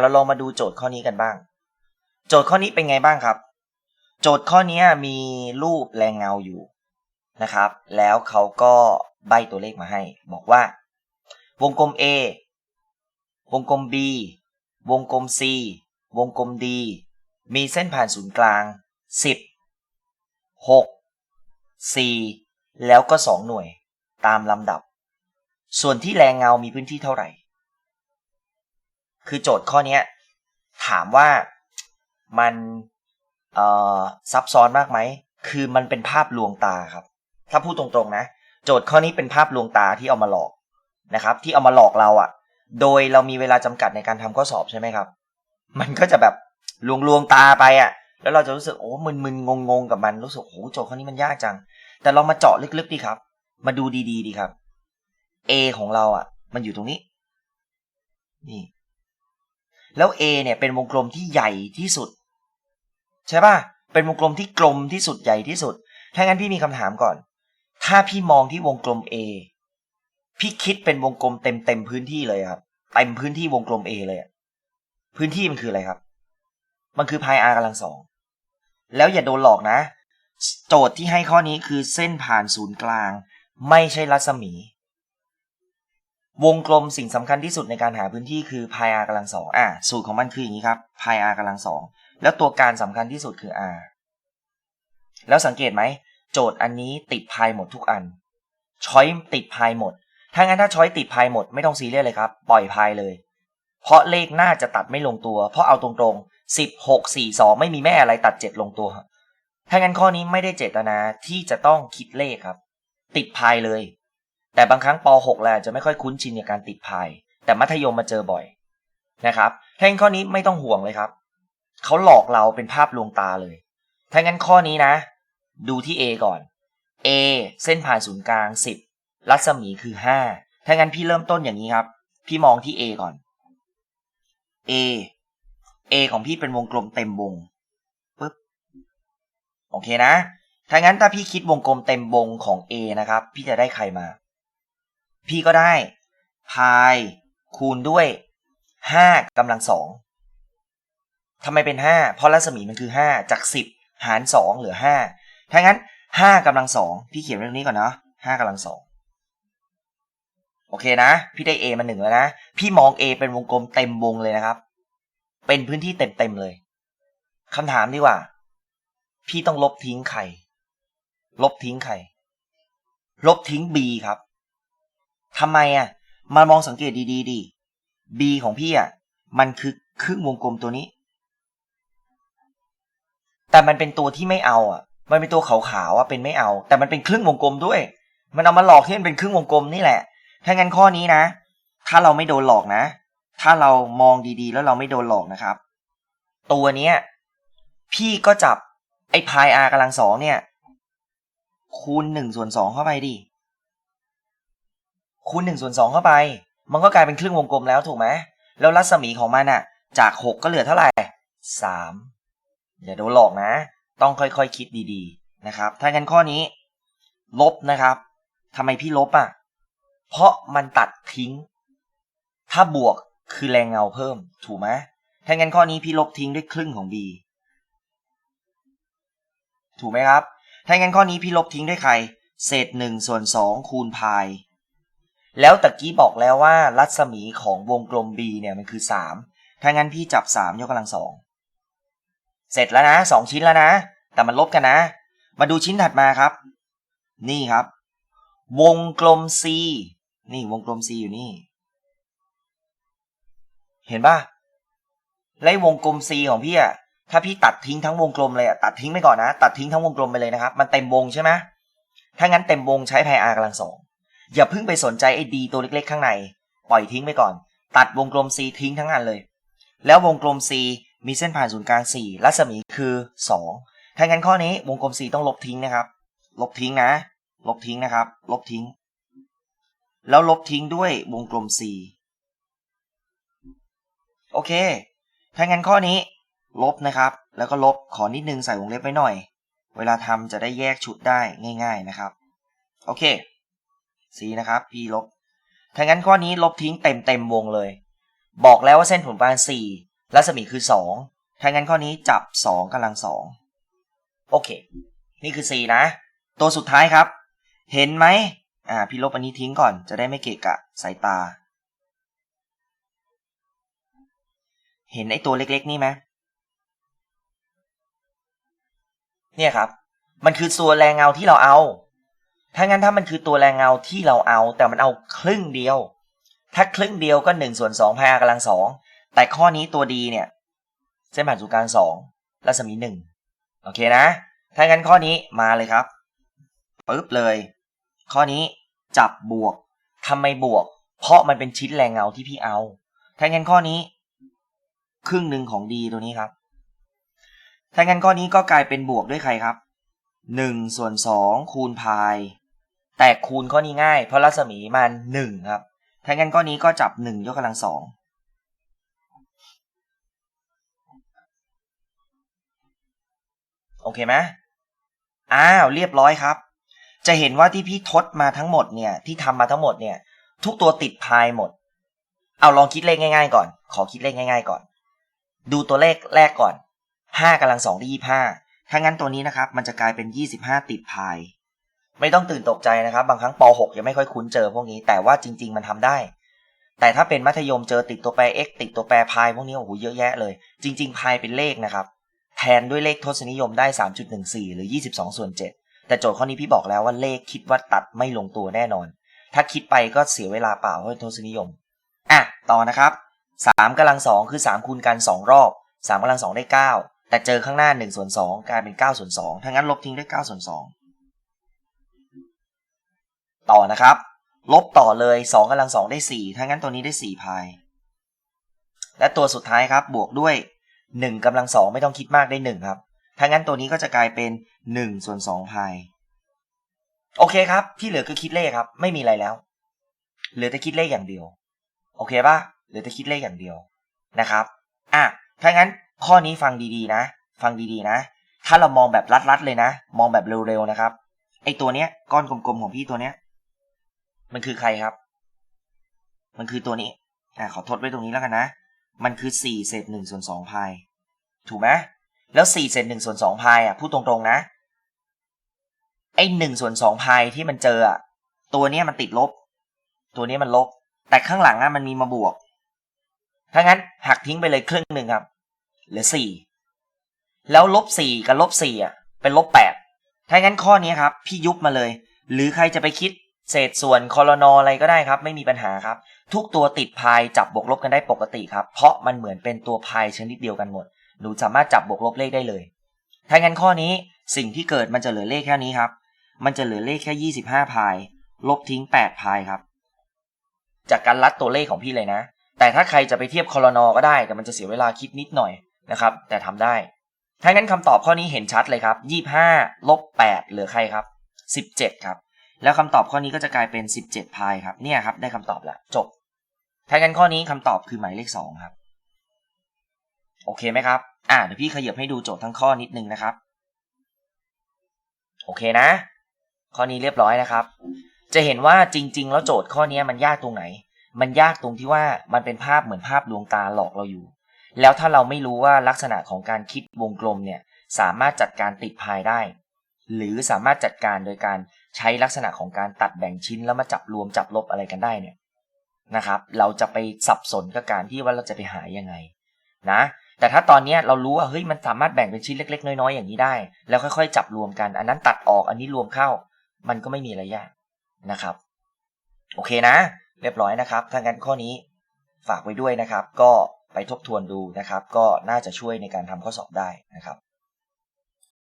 เราลองมาดูโจทย์ข้อนี้กันบ้าง โจทย์ข้อนี้เป็นไงบ้างครับ โจทย์ข้อนี้มีรูปแรงเงาอยู่นะครับ แล้วเขาก็ใบตัวเลขมาให้ บอกว่า วงกลม A วงกลม B วงกลม C วงกลม D มีเส้นผ่านศูนย์กลาง 10 6 4 แล้วก็ 2 หน่วยตามลำดับ ส่วนที่แรงเงามีพื้นที่เท่าไหร่ คือโจทย์ข้อนี้ถามว่ามันเออซับซ้อนมากไหม คือมันเป็นภาพลวงตาครับ ถ้าพูดตรงๆนะ โจทย์ข้อนี้เป็นภาพลวงตาที่เอามาหลอกนะครับ ที่เอามาหลอกเราอะ่ะ โดยเรามีเวลาจำกัดในการทำข้อสอบใช่ไหมครับ มันก็จะแบบลวงลวงๆตาไปอะ่ะ แล้วเราจะรู้สึกโอ้มึนมึนงงงๆกับมันรู้สึกโอ้โจทย์ข้อนี้มันยากจัง แต่เรามาเจาะลึกๆดีครับ มาดูดีๆดีครับ A ของเราอะ มันอยู่ตรงนี้ นี่ แล้ว A เนี่ยเป็นวงกลมที่ใหญ่ที่สุด ใช่ป่ะ เป็นวงกลมที่กลมที่สุดใหญ่ที่สุด ถ้างั้นพี่มีคำถามก่อน ถ้าพี่มองที่วงกลม A พี่คิดเป็นวงกลมเต็มเต็มพื้นที่เลยครับ เต็มพื้นที่วงกลม A เลย พื้นที่มันคืออะไรครับ มันคือพาย r กำลังสอง แล้วอย่าโดนหลอกนะ โจทย์ที่ให้ข้อนี้คือเส้นผ่านศูนย์กลาง ไม่ใช่รัศมี วงกลมสิ่งสำคัญที่สุดในการหาพื้นที่คือ pi r กำลังสองอะสูตรของมันคืออย่างนี้ครับ pi r กำลังสองแล้วตัวการสำคัญที่สุดคือ r แล้วสังเกตไหม โจทย์อันนี้ติด pi หมดทุกอัน ช้อยติด pi หมด ถ้างั้นถ้าช้อยติด pi หมดไม่ต้องซีเรียสเลยครับ ปล่อย pi เลย เพราะเลขน่าจะตัดไม่ลงตัว เพราะเอาตรงๆสิบหกสี่สองไม่มีแม่อะไรตัดเจ็ดลงตัว ถ้างั้นข้อนี้ไม่ได้เจตนาที่จะต้องคิดเลขครับ ติด pi เลย แต่บางครั้งป .6 แล้วจะไม่ค่อยคุ้นชินกับการติดพาย แต่มัธยมมาเจอบ่อยนะครับถ้างั้นข้อนี้ไม่ต้องห่วงเลยครับ เขาหลอกเราเป็นภาพลวงตาเลย ถ้างั้นข้อนี้นะ ดูที่ A ก่อน A เส้นผ่านศูนย์กลาง 10 รัศมีคือ 5 ถ้างั้นพี่เริ่มต้นอย่างนี้ครับ พี่มองที่ A ก่อน A A ของพี่เป็นวงกลมเต็มวงปึ๊บ โอเคนะ ถ้างั้นถ้าพี่คิดวงกลมเต็มวงของ A นะครับ พี่จะได้ใครมา พี่ก็ได้พายคูณด้วยห้ากำลังสองทำไมเป็นห้าเพราะรัศมีมันคือห้าจากสิบหารสองเหลือห้าถ้างั้นห้ากำลังสองพี่เขียนเรื่องนี้ก่อนเนาะห้ากำลังสองโอเคนะ พี่ได้ A มาหนึ่งแล้วนะ พี่มอง A เป็นวงกลมเต็มวงเลยนะครับ เป็นพื้นที่เต็มเต็มๆเลยคำถามดีกว่า พี่ต้องลบทิ้งใคร ลบทิ้งใคร ลบทิ้ง B ครับ ทำไมอะ มามองสังเกตดีๆดิ B ของพี่อะ มันคือครึ่งวงกลมตัวนี้ แต่มันเป็นตัวที่ไม่เอาอะ มันเป็นตัวขาวๆอะเป็นไม่เอา แต่มันเป็นครึ่งวงกลมด้วย มันเอามาหลอกที่มันเป็นครึ่งวงกลมนี่แหละ ถ้างั้นข้อนี้นะ ถ้าเราไม่โดนหลอกนะ ถ้าเรามองดีๆ แล้วเราไม่โดนหลอกนะครับ ตัวเนี้ย พี่ก็จับไอ้พาย r กำลังสองเนี่ย คูณหนึ่งส่วนสองเข้าไปดิ คูณหนึ่งส่วนสองเข้าไป มันก็กลายเป็นครึ่งวงกลมแล้วถูกไหมแล้วรัศมีของมันอะจากหกก็เหลือเท่าไหร่สามอย่าโดนหลอกนะ ต้องค่อยๆคคิดดีๆนะครับ ถ้างั้นข้อนี้ ลบนะครับทำไมพี่ลบอะเพราะมันตัดทิ้ง ถ้าบวกคือแรงเงาเพิ่ม ถูกไหมถ้างั้นข้อนี้พี่ลบทิ้งด้วยครึ่งของ b ถูกไหมครับ ถ้างั้นข้อนี้พี่ลบทิ้งด้วยใคร เศษหนึ่งส่วนสองคูณพาย แล้วตะกี้บอกแล้วว่ารัศมีของวงกลม B เนี่ยมันคือสามถ้างั้นพี่จับสามยกกำลังสองเสร็จแล้วนะสองชิ้นแล้วนะ แต่มันลบกันนะ มาดูชิ้นถัดมาครับ นี่ครับ วงกลม C นี่วงกลม C อยู่นี่ เห็นป่ะไล่วงกลม C ของพี่อะถ้าพี่ตัดทิ้งทั้งวงกลมเลยอะตัดทิ้งไปก่อนนะ ตัดทิ้งทั้งวงกลมไปเลยนะครับ มันเต็มวงใช่ไหมถ้างั้นเต็มวงใช้พาย r กำลังสอง อย่าเพิ่งไปสนใจไอ้ดีตัวเล็กๆ ข้างใน ปล่อยทิ้งไปก่อน ตัดวงกลม C ทิ้งทั้งอันเลย แล้ววงกลม C มีเส้นผ่านศูนย์กลาง 4 รัศมีคือ 2 ถ้างั้นข้อนี้วงกลม C ต้องลบทิ้งนะครับ ลบทิ้งนะ ลบทิ้งนะครับ ลบทิ้ง แล้วลบทิ้งด้วยวงกลม C โอเค ถ้างั้นข้อนี้ ลบนะครับ แล้วก็ลบ ขอนิดนึงใส่วงเล็บไว้หน่อย เวลาทำจะได้แยกชุดได้ง่าย ๆนะครับ โอเค C นะครับ P ลบถ้างั้นข้อนี้ลบทิ้งเต็มเต็มวงเลย บอกแล้วว่าเส้นผลประมาณสี่รัศมีคือสองถ้างั้นข้อนี้จับสองกำลังสองโอเค นี่คือ C นะ ตัวสุดท้ายครับ เห็นไหมอ่า พี่ลบอันนี้ทิ้งก่อน จะได้ไม่เกะกะสายตา เห็นไอ้ตัวเล็กๆ นี่ไหมเนี่ยครับ มันคือตัวนแรงเงาที่เราเอา ถ้างั้นถ้ามันคือตัวแรงเงาที่เราเอา แต่มันเอาครึ่งเดียว ถ้าครึ่งเดียวก็หนึ่งส่วนสองพายกำลังสองแต่ข้อนี้ตัวดีเนี่ยเส้นผ่านศูนย์กลางสองรัศมีหนึ่งโอเคนะ ถ้างั้นข้อนี้มาเลยครับปึ๊บเลย ข้อนี้จับบวกทำไมบวก เพราะมันเป็นชิ้นแรงเงาที่พี่เอา ถ้างั้นข้อนี้ ครึ่งหนึ่งของดีตัวนี้ครับ ถ้างั้นข้อนี้ก็กลายเป็นบวกด้วยใครครับหนึ่งส่วนสองคูณพาย แต่คูณข้อนี้ง่าย เพราะรัศมีมันหนึ่งครับถ้างั้นข้อนี้ก็จับหนึ่งยกกำลังสองโอเคไหมอ้าว เรียบร้อยครับ จะเห็นว่าที่พี่ทดมาทั้งหมดเนี่ย ที่ทำมาทั้งหมดเนี่ย ทุกตัวติดพายหมด เอาลองคิดเลขง่าย ๆ ก่อน ขอคิดเลขง่าย ๆ ก่อน ดูตัวเลขแรกก่อนห้ากำลังสองได้ยี่ห้าถ้างั้นตัวนี้นะครับ มันจะกลายเป็นยี่สิบห้าติดพาย ไม่ต้องตื่นตกใจนะครับ บางครั้งป .6 ยังไม่ค่อยคุ้นเจอพวกนี้ แต่ว่าจริง ๆ มันทำได้ แต่ถ้าเป็นมัธยมเจอติดตัวแปร x ติดตัวแปรพายพวกนี้โอ้โหเยอะแยะเลย จริง ๆ พายเป็นเลขนะครับ แทนด้วยเลขทศนิยมได้ 3.14 หรือ 22ส่วน7แต่โจทย์ข้อนี้พี่บอกแล้วว่าเลขคิดว่าตัดไม่ลงตัวแน่นอน ถ้าคิดไปก็เสียเวลาเปล่าเพราะทศนิยมอะต่อนะครับ3กำลัง2คือ 3คูณกัน 2 รอบ 3กำลัง2ได้ 9 แต่เจอข้างหน้า1ส่วน2กลายเป็น9ส่วน2ถ้างั้นลบทิ้งด้วย9ส่วน2 ต่อนะครับ ลบต่อเลย2กำลัง2ได้4ถ้างั้นตัวนี้ได้4พายและตัวสุดท้ายครับบวกด้วย1กำลัง2ไม่ต้องคิดมากได้1ครับถ้างั้นตัวนี้ก็จะกลายเป็น1ส่วน2พายโอเคครับ ที่เหลือคือคิดเลขครับ ไม่มีอะไรแล้ว เหลือแต่คิดเลขอย่างเดียว โอเคป่ะเหลือแต่คิดเลขอย่างเดียวนะครับอะถ้างั้นข้อนี้ฟังดีๆนะ ฟังดีๆนะ ถ้าเรามองแบบรัดๆเลยนะ มองแบบเร็วๆนะครับ ไอตัวเนี้ยก้อนกลมๆของพี่ตัวเนี้ย มันคือใครครับ มันคือตัวนี้อะขอทดไว้ตรงนี้แล้วกันนะ มันคือสี่เศษหนึ่งส่วนสองพายถูกไหมแล้วสี่เศษหนึ่งส่วนสองพายอะพูดตรงๆนะไอหนึ่งส่วนสองพายที่มันเจออะตัวเนี้ยมันติดลบ ตัวนี้มันลบ แต่ข้างหลังอะมันมีมาบวก ถ้างั้นหักทิ้งไปเลยครึ่งหนึ่งครับเหลือสี่แล้วลบสี่กับลบสี่อะเป็นลบแปดถ้างั้นข้อนี้ครับ พี่ยุบมาเลย หรือใครจะไปคิด เศษส่วนคอรนออะไรก็ได้ครับ ไม่มีปัญหาครับ ทุกตัวติดพายจับบวกลบกันได้ปกติครับ เพราะมันเหมือนเป็นตัวพายชนิดเดียวกันหมด หนูสามารถจับบวกลบเลขได้เลย ถ้างั้นข้อนี้สิ่งที่เกิดมันจะเหลือเลขแค่นี้ครับ มันจะเหลือเลขแค่ยี่สิบห้าพาย ลบทิ้งแปดพายครับ จากการลัดตัวเลขของพี่เลยนะ แต่ถ้าใครจะไปเทียบคอรนอก็ได้ แต่มันจะเสียเวลาคิดนิดหน่อยนะครับ แต่ทำได้ ถ้างั้นคำตอบข้อนี้เห็นชัดเลยครับยี่ห้าลบแปดเหลือใครครับสิบเจ็ดครับ แล้วคำตอบข้อนี้ก็จะกลายเป็นสิบเจ็ดพายครับ เนี่ยครับ ได้คำตอบแล้วจบถ้างั้นข้อนี้คำตอบคือหมายเลขสองครับ โอเคไหมครับ อ่าเดี๋ยวพี่ขยับให้ดูโจทย์ทั้งข้อนิดนึงนะครับ โอเคนะ ข้อนี้เรียบร้อยนะครับ จะเห็นว่าจริง ๆ แล้วโจทย์ข้อนี้มันยากตรงไหน มันยากตรงที่ว่ามันเป็นภาพเหมือนภาพลวงตาหลอกเราอยู่ แล้วถ้าเราไม่รู้ว่าลักษณะของการคิดวงกลมเนี่ยสามารถจัดการติดพายได้ หรือสามารถจัดการโดยการ ใช้ลักษณะของการตัดแบ่งชิ้นแล้วมาจับรวมจับลบอะไรกันได้เนี่ยนะครับ เราจะไปสับสนกับการที่ว่าเราจะไปหายังไงนะแต่ถ้าตอนนี้เรารู้ว่าเฮ้ยมันสามารถแบ่งเป็นชิ้นเล็ก ๆ น้อย ๆ อย่างนี้ได้ แล้วค่อยๆ จับรวมกัน อันนั้นตัดออกอันนี้รวมเข้า มันก็ไม่มีอะไรยากนะครับ โอเคนะ เรียบร้อยนะครับถ้างั้นข้อนี้ฝากไว้ด้วยนะครับ ก็ไปทบทวนดูนะครับ ก็น่าจะช่วยในการทำข้อสอบได้นะครับ